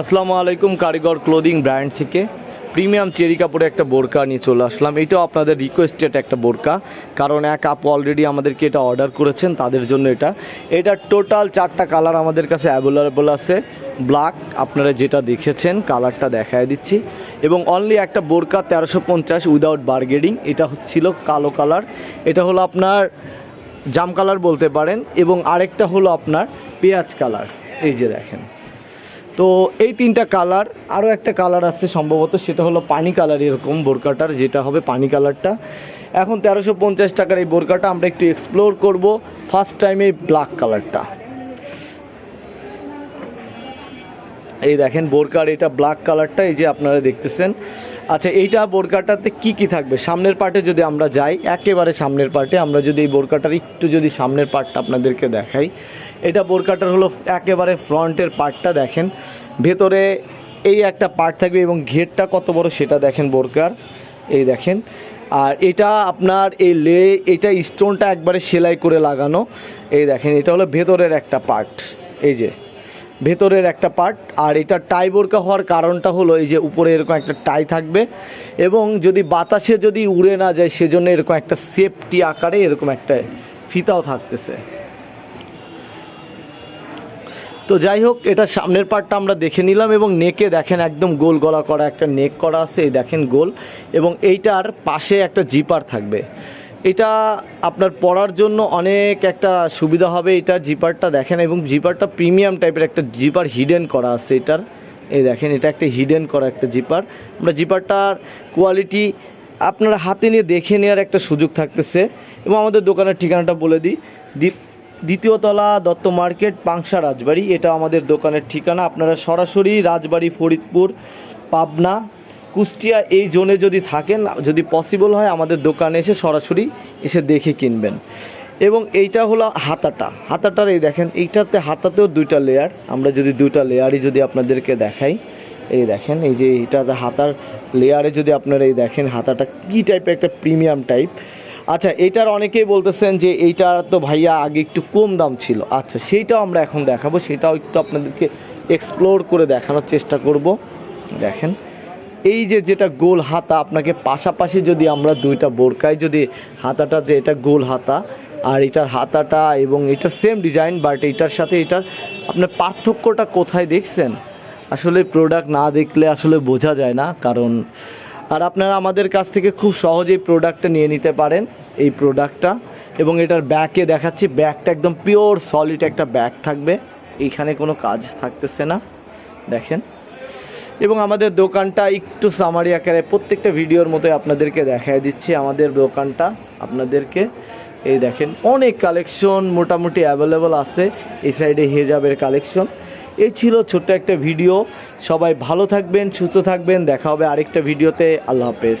আসসালামু আলাইকুম, Karigor clothing brand থেকে প্রিমিয়াম চেরি কাপড়ে একটা বোরকা নিয়ে চলে আসলাম। এটাও আপনাদের রিকোয়েস্টেড একটা বোরকা, কারণ এক আপ অলরেডি আমাদেরকে এটা অর্ডার করেছেন, তাদের জন্য এটা। এটা টোটাল চারটা কালার আমাদের কাছে অ্যাভেলেবল আছে। ব্ল্যাক আপনারা যেটা দেখেছেন কালারটা দেখায় দিচ্ছি। এবং অনলি একটা বোরকা তেরোশো পঞ্চাশ উইদাউট বার্গেডিং এটা ছিল কালো কালার এটা হলো আপনার জাম কালার বলতে পারেন, এবং আরেকটা হলো আপনার পেঁয়াজ কালার এই যে দেখেন। তো এই তিনটা কালার আরও একটা কালার আসছে সম্ভবত, সেটা হলো পানি কালার এরকম বোরকাটার, যেটা হবে পানি কালারটা। এখন তেরোশো পঞ্চাশ টাকার এই বোরকাটা আমরা একটু এক্সপ্লোর করব ফার্স্ট টাইম এই ব্ল্যাক কালারটা। এই দেখেন বোরকার এটা ব্ল্যাক কালারটা, এই যে আপনারা দেখতেছেন। আচ্ছা এইটা বোরকাটাতে কি কি থাকবে? সামনের পার্টে যদি আমরা যাই, একেবারে সামনের পার্টে আমরা যদি এই বোরকাটার একটু যদি সামনের পার্টটা আপনাদেরকে দেখাই, এটা বোরকাটার হলো একেবারে ফ্রন্টের পার্টটা দেখেন। ভেতরে এই একটা পার্ট থাকবে এবং ঘেরটা কত বড় সেটা দেখেন বোরকার। এই দেখেন, আর এটা আপনার এই লে, এটা স্টোনটা একবারে সেলাই করে লাগানো। এই দেখেন, এটা হলো ভেতরের একটা পার্ট। এই যে ভেতরের একটা পার্ট আর এটা টাই বোরকা হওয়ার কারণটা হলো এই যে উপরে এরকম একটা টাই থাকবে এবং যদি বাতাসে যদি উড়ে না যায়, সেজন্য এরকম একটা সেফটি আকারে এরকম একটা ফিতাও থাকতেছে। তো যাই হোক, এটা সামনের পার্টটা আমরা দেখে নিলাম এবং নেকে দেখেন একদম গোল গলা করা একটা নেক করা আছে দেখেন গোল এবং এইটার পাশে একটা জিপার থাকবে। এটা আপনার পরার জন্য অনেক একটা সুবিধা হবে এটা জিপারটা দেখেন এবং জিপারটা প্রিমিয়াম টাইপের একটা জিপার হিডেন করা আছে এটার। এই দেখেন, এটা একটা হিডেন করা একটা জিপার। আমরা জিপারটার কোয়ালিটি আপনারা হাতে নিয়ে দেখে নেওয়ার একটা সুযোগ থাকতেছে। এবং আমাদের দোকানের ঠিকানাটা বলে দিই। দ্বি- দ্বিতীয় তলা দত্ত মার্কেট, পাংশা রাজবাড়ি। এটা আমাদের দোকানের ঠিকানা। আপনারা সরাসরি রাজবাড়ি, ফরিদপুর, পাবনা কুষ্টিয়া এই জোনে যদি থাকেন, যদি পসিবল হয় আমাদের দোকানে এসে সরাসরি এসে দেখে কিনবেন। এবং এইটা হলো হাতাটা। হাতাটার এই দেখেন, এইটাতে হাতাতেও দুইটা লেয়ার আমরা যদি দুইটা লেয়ারই যদি আপনাদেরকে দেখাই, এই দেখেন, এই যে এইটাতে হাতার লেয়ারে যদি আপনারা এই দেখেন, হাতাটা কী টাইপের একটা প্রিমিয়াম টাইপ আচ্ছা এইটার অনেকেই বলতেছেন যে এইটার তো ভাইয়া আগে একটু কম দাম ছিল। আচ্ছা সেইটাও আমরা এখন দেখাবো, সেটাও একটু আপনাদেরকে এক্সপ্লোর করে দেখানোর চেষ্টা করব। দেখেন এই যে যেটা গোল হাতা, আপনাকে পাশাপাশি যদি আমরা দুইটা বোরকায় যদি হাতাটা যে এটা গোল হাতা আর এটার হাতাটা এবং এটা সেম ডিজাইন বাট এটার সাথে এটার আপনার পার্থক্যটা কোথায় দেখছেন? আসলে প্রোডাক্ট না দেখলে আসলে বোঝা যায় না, কারণ আর আপনারা আমাদের কাছ থেকে খুব সহজেই প্রোডাক্টটা নিয়ে নিতে পারেন, এই প্রোডাক্টটা এবং এটার ব্যাকে দেখাচ্ছি ব্যাগটা একদম পিওর সলিড একটা ব্যাগ থাকবে। এইখানে কোনো কাজ থাকতেছে না। দেখেন। এবং আমাদের দোকানটা একটু সামারি আকারে প্রত্যেকটা ভিডিওর মতোই আপনাদেরকে দেখায় দিচ্ছি। আমাদের দোকানটা আপনাদেরকে এই দেখেন, অনেক কালেকশন মোটামুটি অ্যাভেলেবল আছে। এই সাইডে হেজাবের কালেকশন এই ছিল ছোট্ট একটা ভিডিও সবাই ভালো থাকবেন, সুস্থ থাকবেন। দেখা হবে আরেকটা ভিডিওতে আল্লাহ হাফেজ।